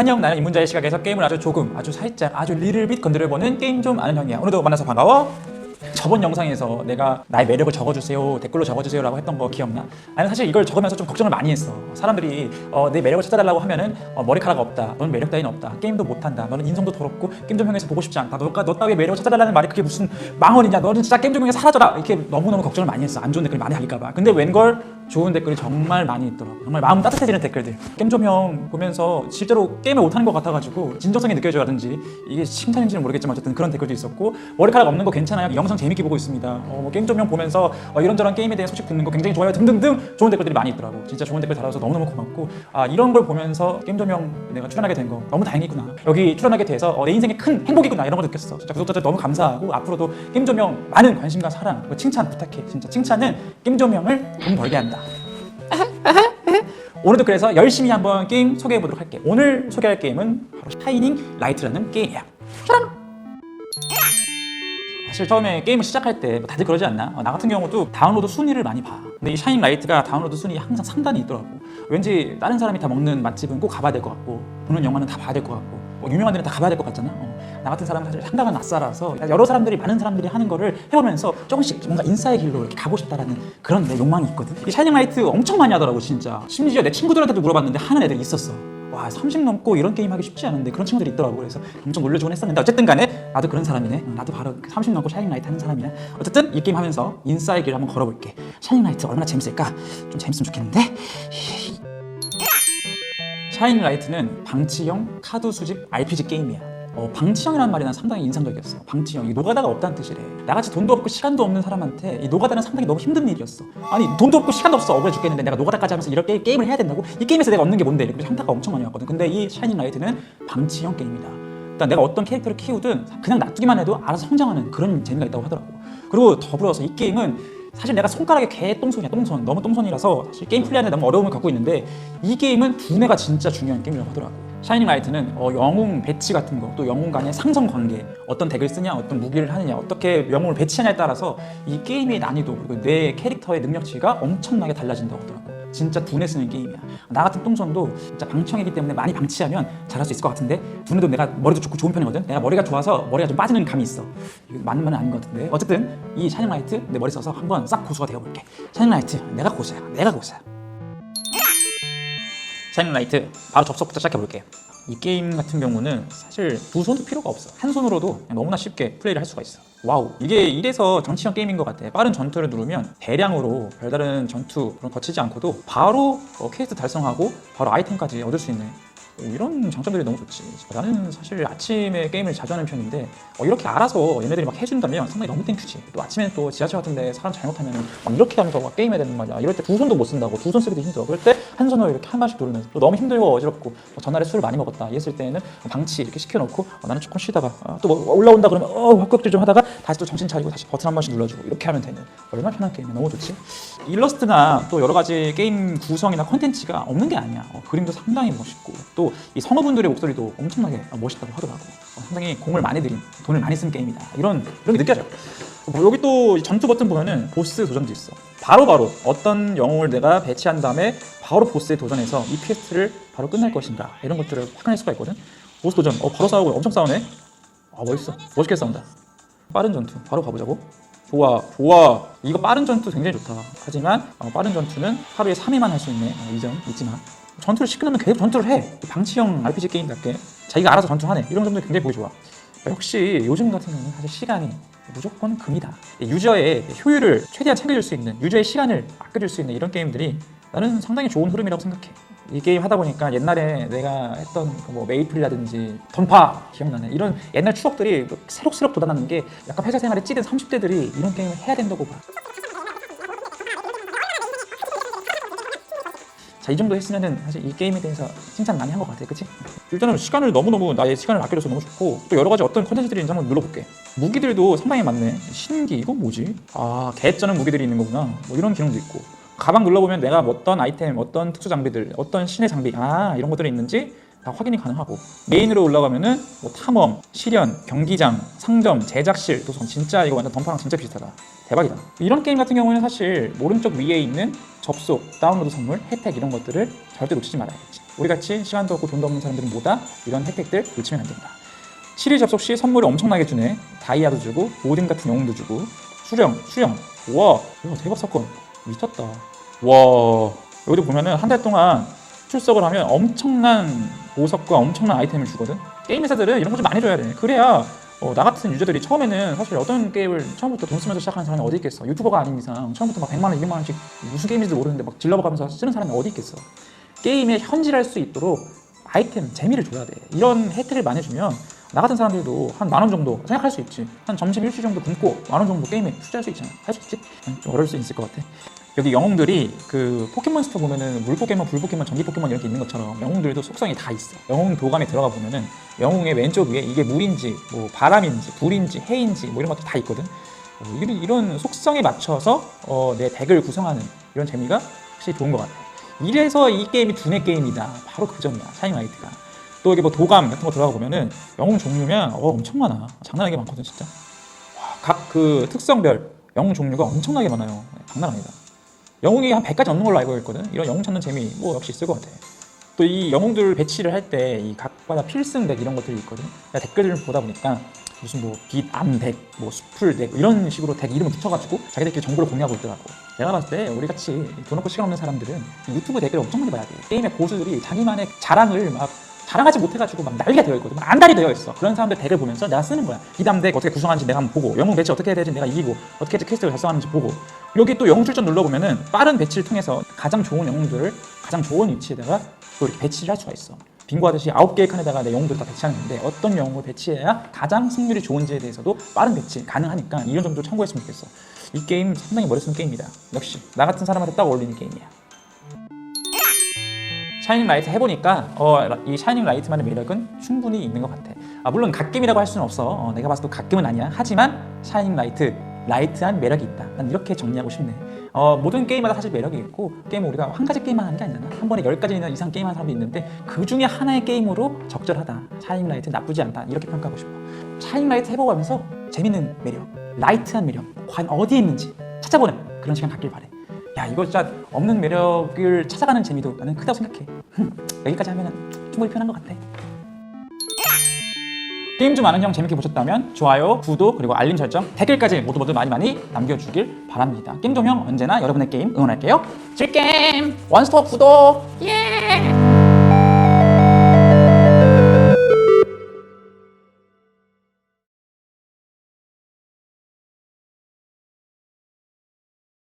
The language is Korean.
안녕 나는 입문자의 시각에서 게임을 아주 조금 아주 살짝 아주 리를빗 건드려보는 게임 좀 아는 형이야. 오늘도 만나서 반가워. 저번 영상에서 내가 나의 매력을 적어주세요 댓글로 적어주세요 라고 했던 거 기억나? 나는 사실 이걸 적으면서 좀 걱정을 많이 했어. 사람들이 어, 내 매력을 찾아달라고 하면은 어, 머리카락 없다 너는 매력 따위는 없다 게임도 못한다 너는 인성도 더럽고 게임 좀 형에서 보고 싶지 않다 너가 너 따위의 매력을 찾아달라는 말이 그게 무슨 망언이냐 너는 진짜 게임 좀 형에 사라져라! 이렇게 너무너무 걱정을 많이 했어. 안 좋은 댓글 많이 달릴까봐. 근데 웬걸 좋은 댓글이 정말 많이 있더라고 정말 마음 따뜻해지는 댓글들. 게임 좀형 보면서 실제로 게임을 못하는 것 같아가지고 진정성이 느껴져라든지 이게 칭찬인지는 모르겠지만 어쨌든 그런 댓글도 있었고 머리카락 없는 거 괜찮아요? 영상 재밌게 보고 있습니다. 어, 뭐 게임 좀형 보면서 어, 이런저런 게임에 대해 소식 듣는 거 굉장히 좋아요 등등등 좋은 댓글들이 많이 있더라고. 진짜 좋은 댓글 달아서 너무너무 고맙고 아 이런 걸 보면서 게임 좀형 내가 출연하게 된 거 너무 다행이구나. 여기 출연하게 돼서 어, 내 인생의 큰 행복이구나 이런 걸 느꼈어. 진짜 구독자들 너무 감사하고 앞으로도 게임 좀형 많은 관심과 사랑 그리고 칭찬 부탁해. 진짜 칭찬은 게임 좀 형을 돈 벌게 한다 오늘도 그래서 열심히 한번 게임 소개해 보도록 할게. 오늘 소개할 게임은 바로 샤이닝 라이트라는 게임이야. 짜란! 사실 처음에 게임을 시작할 때뭐 다들 그러지 않나? 어, 나 같은 경우도 다운로드 순위를 많이 봐. 근데 이 샤이닝 라이트가 다운로드 순위 항상 상단이 있더라고. 왠지 다른 사람이 다 먹는 맛집은 꼭 가봐야 될 것 같고, 보는 영화는 다 봐야 될 것 같고, 뭐 유명한 데는 다 가봐야 될 것 같잖아. 어, 나 같은 사람은 사실 상당한 낯살아서 여러 사람들이 많은 사람들이 하는 거를 해보면서 조금씩 뭔가 인싸의 길로 이렇게 가고 싶다라는 그런 내 욕망이 있거든. 이 샤이닝 라이트 엄청 많이 하더라고 진짜. 심지어 내 친구들한테도 물어봤는데 하는 애들이 있었어. 와, 30 넘고 이런 게임 하기 쉽지 않은데 그런 친구들이 있더라고. 그래서 엄청 놀려주곤 했었는데 어쨌든 간에 나도 그런 사람이네. 어, 나도 바로 30 넘고 샤이닝 라이트 하는 사람이야. 어쨌든 이 게임 하면서 인싸의 길을 한번 걸어볼게. 샤이닝 라이트 얼마나 재밌을까? 좀 재밌으면 좋겠는데. 샤이닝 라이트는 방치형 카드 수집 RPG 게임이야. 어, 방치형이라는 말이 난 상당히 인상적이었어. 방치형. 이 노가다가 없다는 뜻이래. 나같이 돈도 없고 시간도 없는 사람한테 이 노가다는 상당히 너무 힘든 일이었어. 아니 돈도 없고 시간도 없어 억울해 죽겠는데 내가 노가다까지 하면서 이렇게 게임을 해야 된다고? 이 게임에서 내가 얻는 게 뭔데? 이렇게 현타가 엄청 많이 왔거든. 근데 이 샤이닝 라이트는 방치형 게임이다. 일단 내가 어떤 캐릭터를 키우든 그냥 놔두기만 해도 알아서 성장하는 그런 재미가 있다고 하더라고. 그리고 더불어서 이 게임은 사실 내가 손가락에 개 똥손이야 똥손. 너무 똥손이라서 사실 게임 플레이하는데 너무 어려움을 갖고 있는데 이 게임은 두뇌가 진짜 중요한 게임이라고 하더라고. 샤이닝 라이트는 어, 영웅 배치 같은 거 또 영웅 간의 상성 관계 어떤 덱을 쓰냐 어떤 무기를 하느냐 어떻게 영웅을 배치하냐에 따라서 이 게임의 난이도 그리고 내 캐릭터의 능력치가 엄청나게 달라진다고 하더라고 진짜 두뇌 쓰는 게임이야. 나 같은 똥손도 진짜 방청이기 때문에 많이 방치하면 잘할 수 있을 것 같은데 두뇌도 내가 머리도 좋고 좋은 편이거든. 내가 머리가 좋아서 머리가 좀 빠지는 감이 있어. 이거 맞는 말은 아닌 것 같은데. 어쨌든 이 샤이닝 라이트 내 머리 써서 한번 싹 고수가 되어볼게. 샤이닝 라이트 내가 고수야. 내가 고수야. 샤이닝 라이트 바로 접속부터 시작해 볼게요. 이 게임 같은 경우는 사실 두 손도 필요가 없어. 한 손으로도 너무나 쉽게 플레이를 할 수가 있어. 와우. 이게 이래서 정치형 게임인 것 같아. 빠른 전투를 누르면 대량으로 별다른 전투 그런 거치지 않고도 바로 어, 퀘스트 달성하고 바로 아이템까지 얻을 수 있는 어, 이런 장점들이 너무 좋지. 나는 사실 아침에 게임을 자주 하는 편인데 어, 이렇게 알아서 얘네들이 막 해준다면 상당히 너무 땡큐지. 또 아침에 또 지하철 같은데 사람 잘못하면 막 이렇게 하면서 막 게임해야 되는 말이야. 이럴 때 두 손도 못 쓴다고 두 손 쓰기도 힘들어. 그럴 때 한 손으로 이렇게 한 번씩 누르면서 또 너무 힘들고 어지럽고 뭐 전날에 술을 많이 먹었다 이랬을 때는 방치 이렇게 시켜놓고 어, 나는 조금 쉬다가 어, 또뭐 올라온다 그러면 어 헛격질 좀 하다가 다시 또 정신 차리고 다시 버튼 한 번씩 눌러주고 이렇게 하면 되는 얼마나 편한 게임이야 너무 좋지 일러스트나 또 여러 가지 게임 구성이나 컨텐츠가 없는 게 아니야 어, 그림도 상당히 멋있고 또이 성우분들의 목소리도 엄청나게 멋있다고 하더라고. 어, 상당히 공을 많이 들인 돈을 많이 쓴 게임이다. 이런 이런 게 느껴져 뭐 여기 또이 전투 버튼 보면은 보스 도전도 있어. 바로 바로 어떤 영웅을 내가 배치한 다음에 바로 보스에 도전해서 이 퀘스트를 바로 끝낼 것인가 이런 것들을 확인할 수가 있거든. 보스 도전. 어 바로 싸우고 엄청 싸우네. 아 멋있어. 멋있게 싸운다. 빠른 전투. 바로 가보자고. 좋아 좋아. 이거 빠른 전투 굉장히 좋다. 하지만 어, 빠른 전투는 하루에 3회만 할 수 있네. 어, 이점 잊지마 전투를 시키려면 계속 전투를 해. 방치형 RPG 게임답게. 자기가 알아서 전투하네. 이런 점도 굉장히 보기 좋아. 역시 요즘 같은 경우는 사실 시간이 무조건 금이다. 유저의 효율을 최대한 챙겨줄 수 있는 유저의 시간을 아껴줄 수 있는 이런 게임들이 나는 상당히 좋은 흐름이라고 생각해. 이 게임 하다 보니까 옛날에 내가 했던 그뭐 메이플이라든지 던파 기억나네? 이런 옛날 추억들이 새록새록 돋아나는 게 약간 회사 생활에 찌든 30대들이 이런 게임을 해야 된다고 봐. 자, 이 정도 했으면은 사실 이 게임에 대해서 칭찬 많이 한 것 같아. 그치? 일단은 시간을 너무너무 나의 시간을 아껴줘서 너무 좋고 또 여러 가지 어떤 콘텐츠들이 있는지 한번 눌러볼게. 무기들도 상당히 많네. 신기 이거 뭐지? 아, 개쩌는 무기들이 있는 거구나. 뭐 이런 기능도 있고. 가방 눌러보면 내가 어떤 아이템, 어떤 특수 장비들, 어떤 신의 장비, 아 이런 것들이 있는지 다 확인이 가능하고 메인으로 올라가면은 뭐 탐험, 실현, 경기장, 상점, 제작실, 도서 진짜 이거 완전 던파랑 진짜 비슷하다. 대박이다. 이런 게임 같은 경우는 사실 오른쪽 위에 있는 접속, 다운로드 선물, 혜택 이런 것들을 절대 놓치지 말아야겠지. 우리 같이 시간도 없고 돈도 없는 사람들은 뭐다? 이런 혜택들 놓치면 안 된다. 7일 접속 시 선물을 엄청나게 주네. 다이아도 주고, 모든 같은 영웅도 주고, 수령, 수령. 와, 와 대박 사건. 미쳤다. 와, 여기도 보면은 한 달 동안 출석을 하면 엄청난 보석과 엄청난 아이템을 주거든. 게임 회사들은 이런 거 좀 많이 줘야 돼. 그래야 어, 나 같은 유저들이 처음에는 사실 어떤 게임을 처음부터 돈 쓰면서 시작하는 사람이 어디 있겠어. 유튜버가 아닌 이상 처음부터 막 100만 원, 200만 원씩 무슨 게임인지도 모르는데 막 질러가면서 쓰는 사람이 어디 있겠어. 게임에 현질할 수 있도록 아이템, 재미를 줘야 돼. 이런 혜택을 많이 주면 나 같은 사람들도 한 만 원 정도 생각할 수 있지. 한 점심 일주일 정도 굶고 만 원 정도 게임에 투자할 수 있잖아. 할 수 있지? 음, 좀 어려울 수 있을 것 같아. 여기 영웅들이 그 포켓몬스터 보면은 물 포켓몬, 불 포켓몬, 전기 포켓몬 이렇게 있는 것처럼 영웅들도 속성이 다 있어. 영웅 도감에 들어가 보면은 영웅의 왼쪽 위에 이게 물인지, 뭐 바람인지, 불인지, 해인지 뭐 이런 것들 다 있거든. 어, 이런, 속성에 맞춰서 어, 내 덱을 구성하는 이런 재미가 확실히 좋은 것 같아. 이래서 이 게임이 두뇌 게임이다. 바로 그 점이야. 샤인 라이트가. 또 여기 뭐 도감 같은 거 들어가 보면은 영웅 종류면 어, 엄청 많아. 장난하게 많거든 진짜. 각 그 특성별 영웅 종류가 엄청나게 많아요. 네, 장난 아니다. 영웅이 한 100가지 넘는 걸로 알고 있거든. 이런 영웅 찾는 재미 뭐 역시 있을 것 같아. 또 이 영웅들 배치를 할 때 이 각마다 필승 덱 이런 것들이 있거든. 내가 댓글을 보다 보니까 무슨 뭐 빛암덱, 뭐 수풀덱 이런 식으로 덱 이름을 붙여가지고 자기들끼리 정보를 공유하고 있더라고. 내가 봤을 때 우리 같이 돈 없고 시간 없는 사람들은 이 유튜브 댓글을 엄청 많이 봐야 돼. 게임의 고수들이 자기만의 자랑을 막 자랑하지 못해가지고 막 난리가 되어 있거든. 막 안달이 되어 있어. 그런 사람들 덱을 보면서 내가 쓰는 거야. 비담덱 어떻게 구성하는지 내가 한번 보고, 영웅 배치 어떻게 해야 되는지 내가 이기고, 어떻게 퀘스트를 달성하는지 보고. 여기 또 영웅 출전 눌러보면은 빠른 배치를 통해서 가장 좋은 영웅들을 가장 좋은 위치에다가 또 이렇게 배치를 할 수가 있어. 빙고 하듯이 아홉 개의 칸에다가 내 영웅들을 다 배치하는 건데 어떤 영웅을 배치해야 가장 승률이 좋은지에 대해서도 빠른 배치 가능하니까 이런 점도 참고했으면 좋겠어. 이 게임 상당히 머리 쓰는 게임이다. 역시 나 같은 사람한테 딱 어울리는 게임이야. 샤이닝 라이트 해보니까 어, 이 샤이닝 라이트만의 매력은 충분히 있는 것 같아. 아, 물론 갓겜이라고 할 수는 없어. 어, 내가 봤을 때 갓겜은 아니야. 하지만 샤이닝 라이트, 라이트한 매력이 있다. 난 이렇게 정리하고 싶네. 어, 모든 게임마다 사실 매력이 있고 게임은 우리가 한 가지 게임만 하는 게 아니잖아. 한 번에 열 가지나 이상 게임하는 사람도 있는데 그 중에 하나의 게임으로 적절하다. 샤이닝 라이트 나쁘지 않다. 이렇게 평가하고 싶어. 샤이닝 라이트 해보고 하면서 재밌는 매력, 라이트한 매력, 과연 어디에 있는지 찾아보는 그런 시간 갖길 바래. 야 이거 진짜 없는 매력을 찾아가는 재미도 나는 크다고 생각해. 여기까지 하면 충분히 편한 것 같아. 게임 좀 아는 형 재밌게 보셨다면 좋아요, 구독, 그리고 알림 설정, 댓글까지 모두 모두 많이 많이 남겨주길 바랍니다. 게임 좀 형 언제나 여러분의 게임 응원할게요. 즐게임! 원스톱 구독! 예